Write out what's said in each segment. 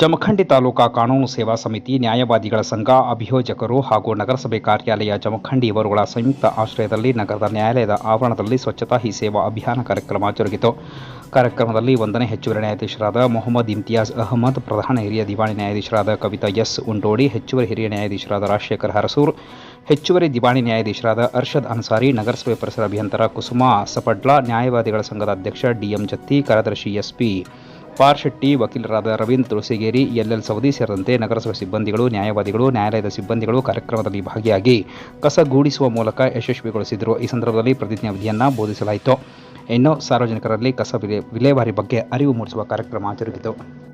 ಜಮಖಂಡಿ ತಾಲೂಕಾ ಕಾನೂನು ಸೇವಾ ಸಮಿತಿ ನ್ಯಾಯವಾದಿಗಳ ಸಂಘ ಅಭಿಯೋಜಕರು ಹಾಗೂ ನಗರಸಭೆ ಕಾರ್ಯಾಲಯ ಜಮಖಂಡಿ ಇವರುಗಳ ಸಂಯುಕ್ತ ಆಶ್ರಯದಲ್ಲಿ ನಗರದ ನ್ಯಾಯಾಲಯದ ಆವರಣದಲ್ಲಿ ಸ್ವಚ್ಛತಾ ಹಿ ಸೇವಾ ಅಭಿಯಾನ ಕಾರ್ಯಕ್ರಮ ಜರುಗಿತು. ಕಾರ್ಯಕ್ರಮದಲ್ಲಿ ಒಂದನೇ ಹೆಚ್ಚುವರಿ ನ್ಯಾಯಾಧೀಶರಾದ ಮೊಹಮ್ಮದ್ ಇಮ್ತಿಯಾಜ್ ಅಹಮದ್, ಪ್ರಧಾನ ಹಿರಿಯ ದಿವಾಣಿ ನ್ಯಾಯಾಧೀಶರಾದ ಕವಿತಾ ಎಸ್ ಉಂಡೋಡಿ, ಹೆಚ್ಚುವರಿ ಹಿರಿಯ ನ್ಯಾಯಾಧೀಶರಾದ ರಾಜಶೇಖರ್ ಹರಸೂರ್, ಹೆಚ್ಚುವರಿ ದಿವಾಣಿ ನ್ಯಾಯಾಧೀಶರಾದ ಅರ್ಷದ್ ಅನ್ಸಾರಿ, ನಗರಸಭೆ ಪರಿಸರ ಅಭಿಯಂತರ ಕುಸುಮಾ ಸಪಡ್ಲಾ, ನ್ಯಾಯವಾದಿಗಳ ಸಂಘದ ಅಧ್ಯಕ್ಷ ಡಿಎಂ ಜತ್ತಿ, ಕಾರ್ಯದರ್ಶಿ ಎಸ್ಪಿ ಪಾರ್ ಶೆಟ್ಟಿ ವಕೀಲರಾದ ರವೀಂದ್ರ ತುಳಸಿಗೇರಿ ಎಲ್ಎಲ್ ಸವದಿ ಸೇರಿದಂತೆ ನಗರಸಭೆ ಸಿಬ್ಬಂದಿಗಳು, ನ್ಯಾಯವಾದಿಗಳು, ನ್ಯಾಯಾಲಯದ ಸಿಬ್ಬಂದಿಗಳು ಕಾರ್ಯಕ್ರಮದಲ್ಲಿ ಭಾಗಿಯಾಗಿ ಕಸಗೂಡಿಸುವ ಮೂಲಕ ಯಶಸ್ವಿಗೊಳಿಸಿದರು. ಈ ಸಂದರ್ಭದಲ್ಲಿ ಪ್ರತಿಜ್ಞಾವಿಧಿಯನ್ನು ಬೋಧಿಸಲಾಯಿತು. ಇನ್ನು ಸಾರ್ವಜನಿಕರಲ್ಲಿ ಕಸ ವಿಲೇ ವಿಲೇವಾರಿ ಬಗ್ಗೆ ಅರಿವು ಮೂಡಿಸುವ ಕಾರ್ಯಕ್ರಮ ಜರುಗಿತು.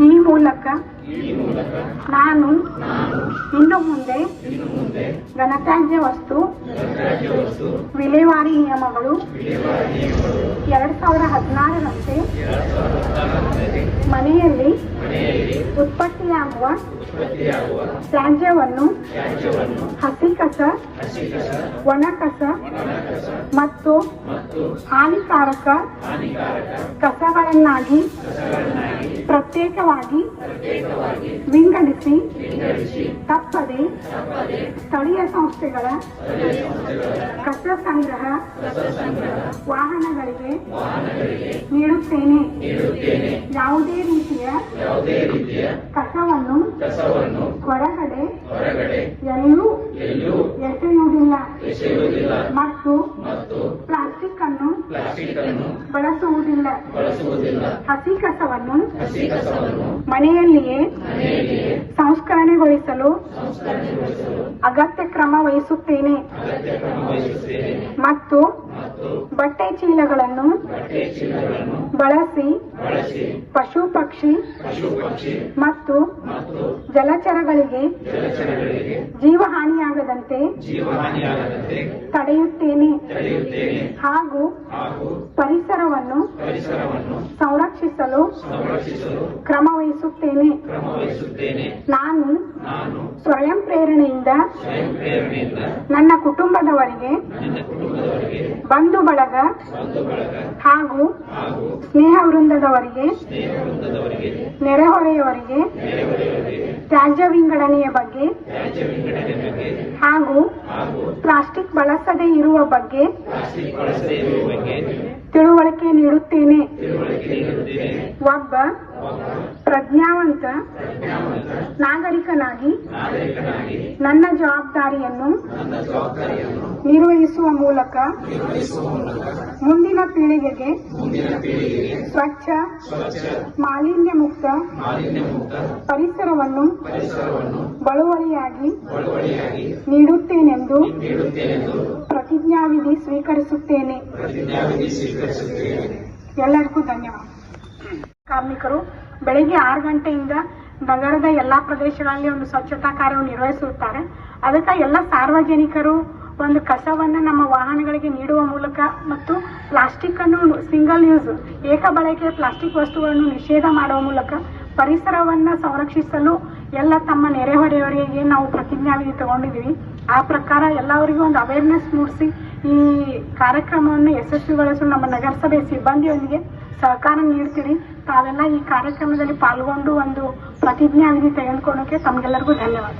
ಈ ಮೂಲಕ ನಾನು ಇನ್ನು ಮುಂದೆ ಘನತ್ಯಾಜ್ಯ ವಸ್ತು ವಿಲೇವಾರಿ ನಿಯಮಗಳು ಎರಡ್ ಸಾವಿರದ ಹದಿನಾರರಂತೆ ಉತ್ಪತ್ತಿಯಾಗುವ ತ್ಯಾಜ್ಯವನ್ನು ಹಸಿ ಕಸ ಒಣ ಕಸ ಮತ್ತು ಹಾನಿಕಾರಕ ಕಸಗಳನ್ನಾಗಿ ಪ್ರತ್ಯೇಕವಾಗಿ ವಿಂಗಡಿಸಿ ತಪ್ಪದೆ ಸ್ಥಳೀಯ ಸಂಸ್ಥೆಗಳ ಕಸ ಸಂಗ್ರಹ ವಾಹನಗಳಿಗೆ ನೀಡುತ್ತೇನೆ. ಯಾವುದೇ ರೀತಿಯ ಕಸವನ್ನು ಹೊರಗಡೆ ಎಲ್ಲೂ ಎಲ್ಲೂ ಎಸೆಯುವುದಿಲ್ಲ. ಮತ್ತು ಮತ್ತು ಪ್ಲಾಸ್ಟಿಕ್ ಅನ್ನು ಬಳಸುವುದಿಲ್ಲ. ಬಳಸುವುದಿಲ್ಲ. ಹಸಿ ಕಸವನ್ನು ಮನೆಯಲ್ಲಿಯೇ ಸಂಸ್ಕರಣೆಗೊಳಿಸಲು ಅಗತ್ಯ ಕ್ರಮ ವಹಿಸುತ್ತೇನೆ. ಮತ್ತು ಬಟ್ಟೆ ಚೀಲಗಳನ್ನು ಬಳಸಿ ಪಶು ಪಕ್ಷಿ ಮತ್ತು ಜಲಚರಗಳಿಗೆ ಜೀವಹಾನಿಯಾಗದಂತೆ ತಡೆಯುತ್ತೇನೆ. ಹಾಗೂ ಪರಿಸರವನ್ನು ಸಂರಕ್ಷಿಸಲು ಕ್ರಮ ವಹಿಸುತ್ತೇನೆ ನಾನು ಸ್ವಯಂ ಪ್ರೇರಣೆಯಿಂದ ನನ್ನ ಕುಟುಂಬದವರಿಗೆ ಬಂಧು ಬಳಗ ಹಾಗೂ ಸ್ನೇಹ ವೃಂದದವರಿಗೆ ನೆರೆಹೊರೆಯವರಿಗೆ ತ್ಯಾಜ್ಯ ವಿಂಗಡಣೆಯ ಬಗ್ಗೆ ಹಾಗೂ ಪ್ಲಾಸ್ಟಿಕ್ ಬಳಸದೇ ಇರುವ ಬಗ್ಗೆ ತಿಳುವಳಿಕೆ ನೀಡುತ್ತೇನೆ. ಒಬ್ಬ ಪ್ರಜ್ಞಾವಂತ ನಾಗರಿಕನಾಗಿ ನನ್ನ ಜವಾಬ್ದಾರಿಯನ್ನು ನಿರ್ವಹಿಸುವ ಮೂಲಕ ಮುಂದಿನ ಪೀಳಿಗೆಗೆ ಸ್ವಚ್ಛ ಮಾಲಿನ್ಯ ಮುಕ್ತ ಪರಿಸರವನ್ನು ಬಳುವಳಿಯಾಗಿ ನೀಡುತ್ತೇನೆಂದು ಪ್ರತಿಜ್ಞಾವಿಧಿ ಸ್ವೀಕರಿಸುತ್ತೇನೆ. ಎಲ್ಲರಿಗೂ ಧನ್ಯವಾದ. ಕಾರ್ಮಿಕರು ಬೆಳಿಗ್ಗೆ ಆರು ಗಂಟೆಯಿಂದ ನಗರದ ಎಲ್ಲಾ ಪ್ರದೇಶಗಳಲ್ಲಿ ಒಂದು ಸ್ವಚ್ಛತಾ ಕಾರ್ಯವನ್ನು ನಿರ್ವಹಿಸುತ್ತಾರೆ. ಅದಕ್ಕೆ ಎಲ್ಲ ಸಾರ್ವಜನಿಕರು ಒಂದು ಕಸವನ್ನ ನಮ್ಮ ವಾಹನಗಳಿಗೆ ನೀಡುವ ಮೂಲಕ ಮತ್ತು ಪ್ಲಾಸ್ಟಿಕ್ ಅನ್ನು ಸಿಂಗಲ್ ಯೂಸ್ ಏಕ ಬಳಕೆಯ ಪ್ಲಾಸ್ಟಿಕ್ ವಸ್ತುಗಳನ್ನು ನಿಷೇಧ ಮಾಡುವ ಮೂಲಕ ಪರಿಸರವನ್ನ ಸಂರಕ್ಷಿಸಲು ಎಲ್ಲ ತಮ್ಮ ನೆರೆಹೊರೆಯವರಿಗೆ ನಾವು ಪ್ರತಿಜ್ಞಾವಿಧಿ ತಗೊಂಡಿದ್ದೀವಿ. ಆ ಪ್ರಕಾರ ಎಲ್ಲರಿಗೂ ಒಂದು ಅವೇರ್ನೆಸ್ ಮೂಡಿಸಿ ಈ ಕಾರ್ಯಕ್ರಮವನ್ನು ಯಶಸ್ವಿಗೊಳಿಸಲು ನಮ್ಮ ನಗರಸಭೆ ಸಿಬ್ಬಂದಿಯೊಂದಿಗೆ ಸಹಕಾರ ನೀಡ್ತೀರಿ. ತಾವೆಲ್ಲ ಈ ಕಾರ್ಯಕ್ರಮದಲ್ಲಿ ಪಾಲ್ಗೊಂಡು ಒಂದು ಪ್ರತಿಜ್ಞಾ ವಿಧಿ ತೆಗೆದುಕೊಳ್ಳೋಕೆ ತಮಗೆಲ್ಲರಿಗೂ ಧನ್ಯವಾದ.